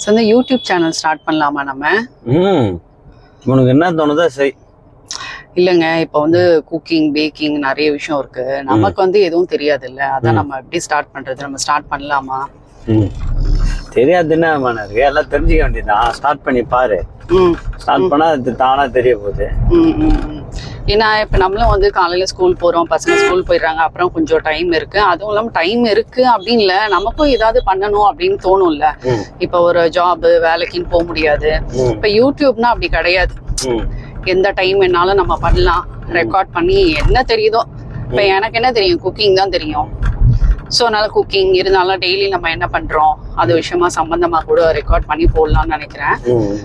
So வந்து YouTube channel start பண்ணலாமா நம்ம? ம். உனக்கு என்ன தோணுதோ சரி இல்லைங்க இப்போ வந்து குக்கிங் பேக்கிங் நிறைய விஷயம் இருக்கு. நமக்கு வந்து எதுவும் தெரியாது இல்ல அதான் நம்ம எப்படி ஸ்டார்ட் பண்றது? நம்ம ஸ்டார்ட் பண்ணலாமா? ம். தெரியாது என்ன மன இருக்கு எல்லாம் தெரிஞ்சுக்க வேண்டியதுதான். ஸ்டார்ட் பண்ணி பாரு. ஸ்டார்ட் பண்ணா அது தானா தெரிய போகுது. ஏன்னா இப்போ நம்மளும் வந்து காலையில ஸ்கூல் போறோம் பசங்க ஸ்கூல் போயிடுறாங்க அப்புறம் கொஞ்சம் டைம் இருக்கு. அதுவும் இல்லாம டைம் இருக்கு அப்படின்னு இல்ல நமக்கும் ஏதாவது பண்ணணும் அப்படின்னு தோணும்ல. இப்போ ஒரு ஜாப் வேலைக்குன்னு போக முடியாது. இப்போ யூடியூப்னா அப்படி கிடையாது. எந்த டைம் வேணாலும் நம்ம பண்ணலாம். ரெக்கார்ட் பண்ணி என்ன தெரியுதோ? இப்போ எனக்கு என்ன தெரியும்? குக்கிங் தான் தெரியும். ஸோ அதனால குக்கிங் இருந்தாலும் டெய்லி நம்ம என்ன பண்றோம்? அது விஷயமா சம்பந்தமா கூட ரெக்கார்ட் பண்ணி போடலாம்னு நினைக்கிறேன்.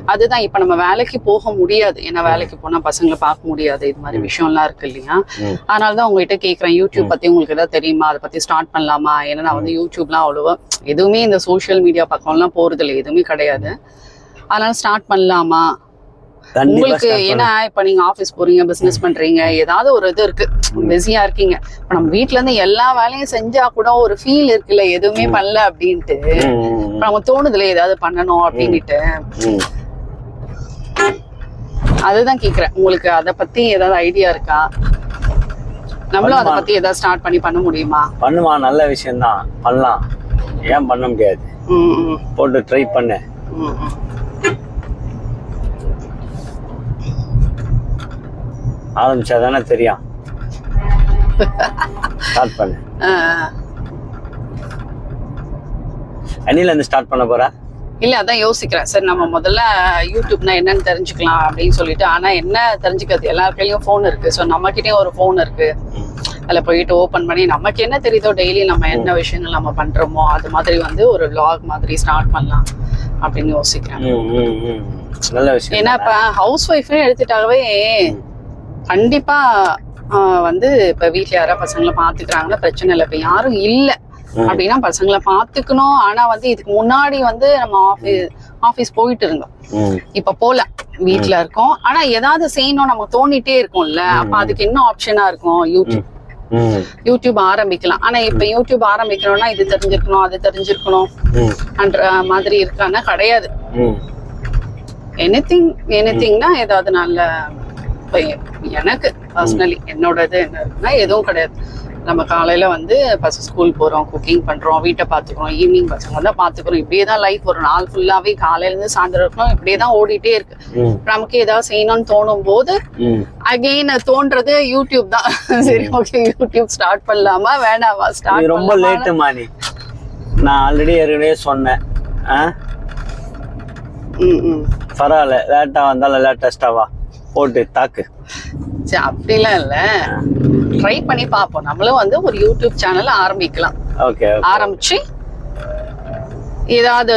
அதுதான் இப்ப நம்ம வேலைக்கு போக முடியாது. ஏன்னா வேலைக்கு போனா பசங்களை பார்க்க முடியாது. இது மாதிரி விஷயம்லாம் இருக்கு இல்லையா? ம். அதனாலதான் உங்ககிட்ட கேக்குறேன். யூடியூப் பத்தி உங்களுக்கு ஏதாவது தெரியுமா? அதை பத்தி ஸ்டார்ட் பண்ணலாமா? ஏன்னா நான் வந்து யூடியூப்லாம் அவ்வளோவா எதுவுமே இந்த சோஷியல் மீடியா பக்கம்லாம் போறது இல்லை எதுவுமே கிடையாது. அதனால ஸ்டார்ட் பண்ணலாமா? உங்களுக்கு. ஏன்னா இப்ப நீங்க ஆபீஸ் போறீங்க பிசினஸ் பண்றீங்க ஏதாவது ஒரு இது இருக்கு. பிஸியா இருக்கீங்க. இப்ப நம்ம வீட்ல இருந்து எல்லா வேலையும் செஞ்சா கூட ஒரு ஃபீல் இருக்குல்ல எதுவுமே பண்ணல அப்படின்ட்டு. நம்ம தோணுதுல ஏதாவது பண்ணணும் அப்படின்ட்டு. அதுதான் கேக்குறேன். உங்களுக்கு அத பத்தி ஏதாவது ஐடியா இருக்கா? நம்மளும் அத. பத்தி ஏதாவது ஸ்டார்ட் பண்ணி பண்ண முடியுமா? பண்ணுமா? நல்ல விஷயம்தான். பண்ணலாம். ஏன் பண்ண முடியாது? போட்டு ட்ரை பண்ணு. ஆரம்பிச்சா தானே தெரியும். ஸ்டார்ட் பண்ணு. அணில இருந்து ஸ்டார்ட் பண்ண போற? இல்ல அதான் யோசிக்கிறேன். சரி நம்ம முதல்ல யூடியூப்னா என்னன்னு தெரிஞ்சுக்கலாம் அப்படின்னு சொல்லிட்டு. ஆனா என்ன தெரிஞ்சுக்கிறது? எல்லார் கையிலயும் ஃபோன் இருக்கு. ஸோ நம்மகிட்டயும் ஒரு ஃபோன் இருக்கு. அதுல போயிட்டு ஓபன் பண்ணி நமக்கு என்ன தெரியுதோ டெய்லி நம்ம என்ன விஷயங்கள் நம்ம பண்றோமோ அது மாதிரி வந்து ஒரு vlog மாதிரி ஸ்டார்ட் பண்ணலாம் அப்படின்னு யோசிக்கிறேன். நல்ல விஷயம் ஏன்னா இப்ப ஹவுஸ் ஒய்ஃப்னு எடுத்துட்டாவே கண்டிப்பா வந்து இப்ப வீட்ல யாரா பசங்களை பாத்துக்கிறாங்கன்னா பிரச்சனை இல்லை. இப்ப யாரும் இல்ல. அப்படின்னா பசங்களை பாத்துக்கணும். ஆனா வந்து இதுக்கு முன்னாடி வந்து நம்ம ஆபீஸ் ஆபீஸ் போயிட்டு இருந்தோம். இப்ப போல. வீட்ல இருக்கோம். ஆனா ஏதாவது செய்யணும் நம்ம தோணிட்டே இருக்கும்ல. அப்ப அதுக்கு என்ன ஆப்ஷனா இருக்கும்? யூடியூப் யூடியூப் ஆரம்பிக்கலாம். ஆனா இப்ப யூடியூப் ஆரம்பிக்கணும்னா இது தெரிஞ்சிருக்கணும் அது தெரிஞ்சிருக்கணும் மாதிரி இருக்கான்னா கிடையாது. எனிதிங் எனிதிங்னா ஏதாவது நல்ல எனக்கு பர்சனலி என்னோடது என்ன இருக்குன்னா எதுவும் கிடையாது. நம்ம காலையில வந்து பசங்க ஸ்கூல் போறோம் குக்கிங் பண்றோம் வீட்டை பாத்துக்கிறோம் ஈவினிங் பசங்க தான் பாத்துக்கிறோம் இப்படியே தான் லைஃப் ஒரு நாள் ஃபுல்லாவே காலையில இருந்து சாயந்தரம் இருக்கணும் இப்படியே தான் ஓடிட்டே இருக்கு. நமக்கு ஏதாவது செய்யணும்னு தோணும் போது. அகெயின் தோன்றது யூடியூப் தான். சரி ஓகே யூடியூப் ஸ்டார்ட் பண்ணலாமா? வேணாமா? ஸ்டார்ட் ரொம்ப லேட்டுமா நீ? நான் ஆல்ரெடி ஏற்கனவே சொன்னேன். பரவாயில்ல லேட்டா வந்தாலும் லேட்டஸ்டாவா போட்டு தாக்கு. சரி அப்படிலாம் இல்ல. ட்ரை பண்ணி பார்ப்போம் நம்மளும் வந்து ஒரு யூடியூப் சேனல் ஆரம்பிக்கலாம். ஓகே ஆரம்பிச்சு ஏதாவது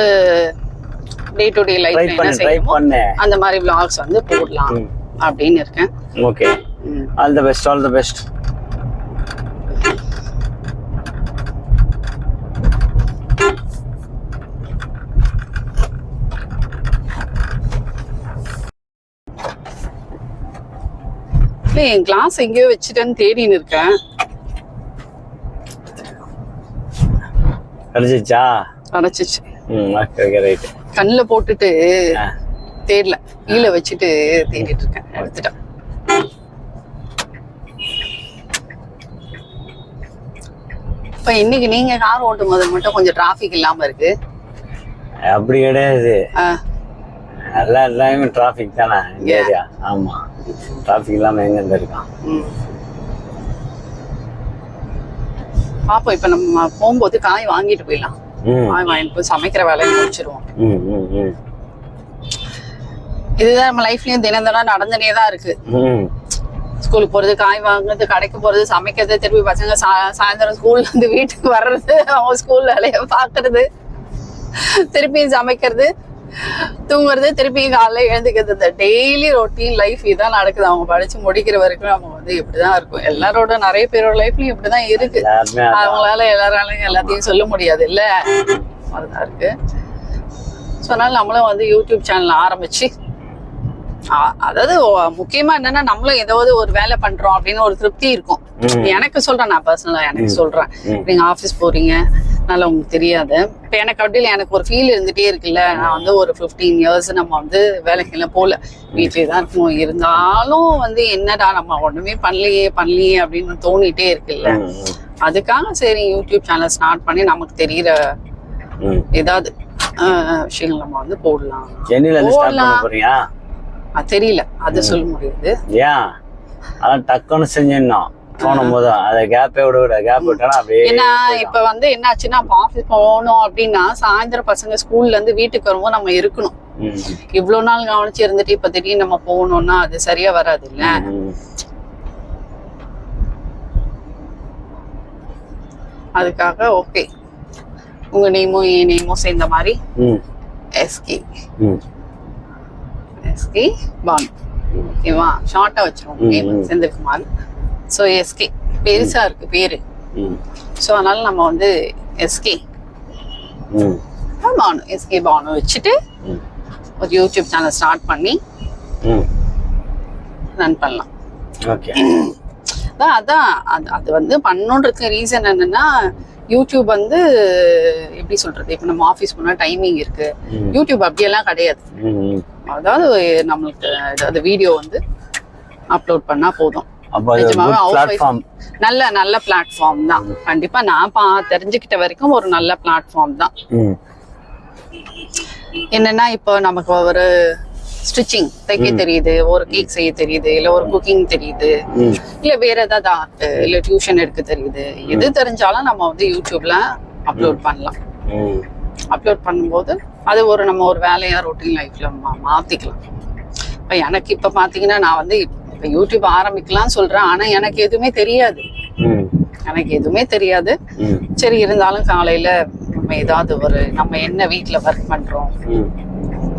டே டு டே லைஃப் என்ன செய்யணுமோ அந்த மாதிரி vlogs வந்து போடலாம். அப்படின்னு இருக்கேன். Okay. All the best all the best N glass எங்கேயோ வச்சுட்டேன்னு தேடின்னு இருக்கேன். அடைச்சிச்சு ரைட்டு கண்ணுல போட்டுட்டு தேடல. கீழே வச்சுட்டு தேடிட்டு இருக்கேன். எடுத்துட்டேன். இப்ப இன்னைக்கு நீங்க கார் ஓட்டும் போது மட்டும் கொஞ்சம் டிராபிக் இல்லாம இருக்கு. அப்படி கிடையாது. எல்லா எல்லாமே டிராஃபிக் தானே இந்த ஏரியா ஆமா. டிராஃபிக் இல்லாம எங்க இருந்து இருக்கான். பாப்போம் இப்ப நம்ம போகும்போது காய் வாங்கிட்டு போயிடலாம். காய் வாங்கிட்டு போய் சமைக்கிற வேலையை முடிச்சிருவோம். இதுதான் நம்ம லைஃப்லயும் தினம் தினம் நடந்துனே தான் இருக்கு. ஸ்கூலுக்கு போறது காய் வாங்குறது கடைக்கு போறது சமைக்கிறது திருப்பி பசங்க சாயந்தரம் ஸ்கூல்ல இருந்து வீட்டுக்கு வர்றது அவங்க ஸ்கூல் வேலைய பாக்குறது திருப்பி சமைக்கிறது தூங்குறது திருப்பி காலைல எழுந்துக்கிறது இந்த டெய்லி ரொட்டீன் லைஃப் இதான் நடக்குது. அவங்க படிச்சு முடிக்கிற வரைக்கும் நம்ம வந்து இப்படிதான் இருக்கும். எல்லாரோட நிறைய பேரோட லைஃப்லயும் இப்படிதான் இருக்கு. அவங்களால எல்லாராலையும் எல்லாத்தையும் சொல்ல முடியாது இல்ல அதுதான் இருக்கு. ஸோ அதனால நம்மளும் வந்து யூடியூப் சேனல் ஆரம்பிச்சு அதாவது முக்கியமா என்னன்னா நம்மளும் ஏதாவது ஒரு வேலை பண்றோம் அப்படின்னு ஒரு திருப்தி இருக்கும். எனக்கு சொல்றேன் நான் பர்சனலா எனக்கு சொல்றேன். நீங்க ஆபீஸ் போறீங்க அதனால உங்களுக்கு தெரியாது. இப்போ எனக்கு அப்படி இல்லை எனக்கு ஒரு ஃபீல் இருந்துட்டே இருக்குல்ல. நான் வந்து ஒரு ஃபிஃப்டீன் இயர்ஸ் நம்ம வந்து வேலைக்கெல்லாம் போகல வீட்லயே தான் இருக்கணும். இருந்தாலும் வந்து என்னடா நம்ம ஒண்ணுமே பண்ணலையே பண்ணலையே அப்படின்னு தோணிட்டே இருக்குல்ல. அதுக்காக சரி யூடியூப் சேனல் ஸ்டார்ட் பண்ணி நமக்கு தெரியிற ம். ஏதாவது விஷயங்கள் நம்ம வந்து போடலாம். போடலாம். தெரியல. அது சொல்ல முடியாது. ஏன்? அதான் டக்குன்னு செஞ்சிடணும். தோணும் போது அதை கேப்பே விட விட. கேப் விட்டா அப்படியே ஏன்னா. இப்ப வந்து என்னாச்சுன்னா அப்ப ஆபீஸ் போகணும் அப்படின்னா சாயந்தரம் பசங்க ஸ்கூல்ல இருந்து வீட்டுக்கு வரும்போது நம்ம இருக்கணும். இவ்வளவு நாள் கவனிச்சு இருந்துட்டு இப்ப திடீர்னு நம்ம போகணும்னா அது சரியா வராது இல்ல அதுக்காக ஓகே உங்க நேமும் என் நேமும் சேர்ந்த மாதிரி எஸ்கே எஸ்கே ம். ஓகேவா ஷார்ட்டா வச்சிருவோம். நேம். செந்தில்குமார். So SK. பெருசா இருக்கு பேரு. ஸோ அதனால நம்ம வந்து எஸ்கே. பானு எஸ்கே பானு வச்சுட்டு ஒரு யூடியூப் சேனல் ஸ்டார்ட் பண்ணி. ரன் பண்ணலாம். ஓகே. அதான் அதான். அது அது வந்து பண்ணணுன்றதுக்கு ரீசன் என்னன்னா யூடியூப் வந்து எப்படி சொல்றது? இப்போ நம்ம ஆஃபீஸ் போனா டைமிங் இருக்கு. யூடியூப் அப்படியெல்லாம் கிடையாது. அதாவது நம்மளுக்கு ஏதாவது வீடியோ வந்து அப்லோட் பண்ணா போதும். நல்ல நல்ல பிளாட்ஃபார்ம் தான். கண்டிப்பா நான் பா தெரிஞ்சுக்கிட்ட வரைக்கும் ஒரு நல்ல பிளாட்ஃபார்ம் தான். என்னன்னா இப்போ நமக்கு ஒரு ஸ்டிச்சிங் தைக்க தெரியுது ஒரு கேக் செய்ய தெரியுது இல்ல ஒரு குக்கிங் தெரியுது இல்ல வேற ஏதாவது ஆர்ட் இல்ல டியூஷன் எடுக்க தெரியுது. எது தெரிஞ்சாலும் நம்ம வந்து யூடியூப்ல அப்லோட் பண்ணலாம். அப்லோட் பண்ணும்போது அது ஒரு நம்ம ஒரு வேலையா ரொட்டீன் லைஃப்ல மாத்திக்கலாம். இப்ப எனக்கு இப்ப பாத்தீங்கன்னா நான் வந்து இப்ப யூடியூப் ஆரம்பிக்கலாம்னு சொல்றேன். ஆனா எனக்கு எதுவுமே தெரியாது. ம். எனக்கு எதுவுமே தெரியாது. ம். சரி இருந்தாலும் காலையில நம்ம ஏதாவது ஒரு நம்ம என்ன வீட்ல ஒர்க் பண்றோம். ம்.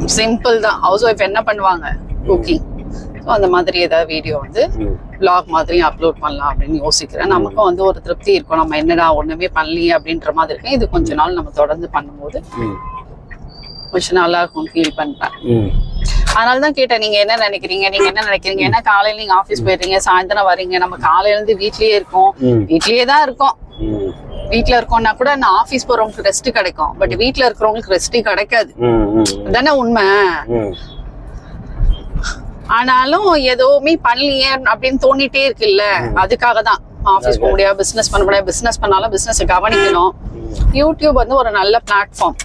சிம்பிள் தான். ஹவுஸ் ஒய்ஃப் என்ன பண்ணுவாங்க? குக்கிங் ஸோ அந்த மாதிரி ஏதாவது வீடியோ வந்து vlog மாதிரி அப்லோட் பண்ணலாம் அப்படின்னு யோசிக்கிறேன். நமக்கும் வந்து ஒரு திருப்தி இருக்கும். நம்ம என்னடா ஒண்ணுமே பண்ணலையே அப்படின்ற மாதிரி இருக்கு இது கொஞ்ச நாள் நம்ம தொடர்ந்து பண்ணும்போது கொஞ்சம் நல்லா இருக்கும் ஃபீல் பண்றேன் ம். அதனால தான் கேட்டேன் நீங்க என்ன நினைக்கிறீங்க? நீங்க என்ன நினைக்கிறீங்க? ஏன்னா காலையில நீங்க ஆபீஸ் போயிடுறீங்க சாயந்தரம் வரீங்க. நம்ம காலையில இருந்து வீட்லயே இருக்கோம். வீட்லயே தான் இருக்கோம். வீட்ல இருக்கோம்னா கூட நான் ஆபீஸ் போறவங்களுக்கு ரெஸ்ட் கிடைக்கும். பட் வீட்ல இருக்கிறவங்களுக்கு ரெஸ்ட் கிடைக்காது. தானே உண்மை? ஆனாலும் எதுவுமே பண்ணலையே அப்படின்னு தோணிட்டே இருக்குல்ல. அதுக்காக தான் ஆபீஸ் போக முடியாது பிசினஸ் பண்ண முடியாது. பிசினஸ் பண்ணாலும் பிசினஸ் கவனிக்கணும். யூடியூப் வந்து ஒரு நல்ல பிளாட்ஃபார்ம்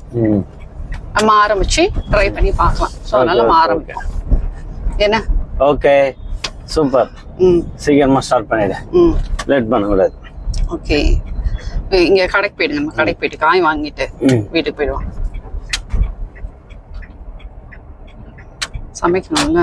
நம்ம ஆரம்பிச்சு ட்ரை பண்ணி பார்க்கலாம். ஸோ அதனால நம்ம. ஆரம்பிப்போம். என்ன? ஓகே சூப்பர் சீக்கிரமா ஸ்டார்ட் பண்ணிடு. லேட் பண்ணக்கூடாது ஓகே இங்க கடைக்கு போயிடுங்க. நம்ம கடைக்கு போயிட்டு காய் வாங்கிட்டு வீட்டுக்கு போயிடுவோம். சமைக்கணும்ல?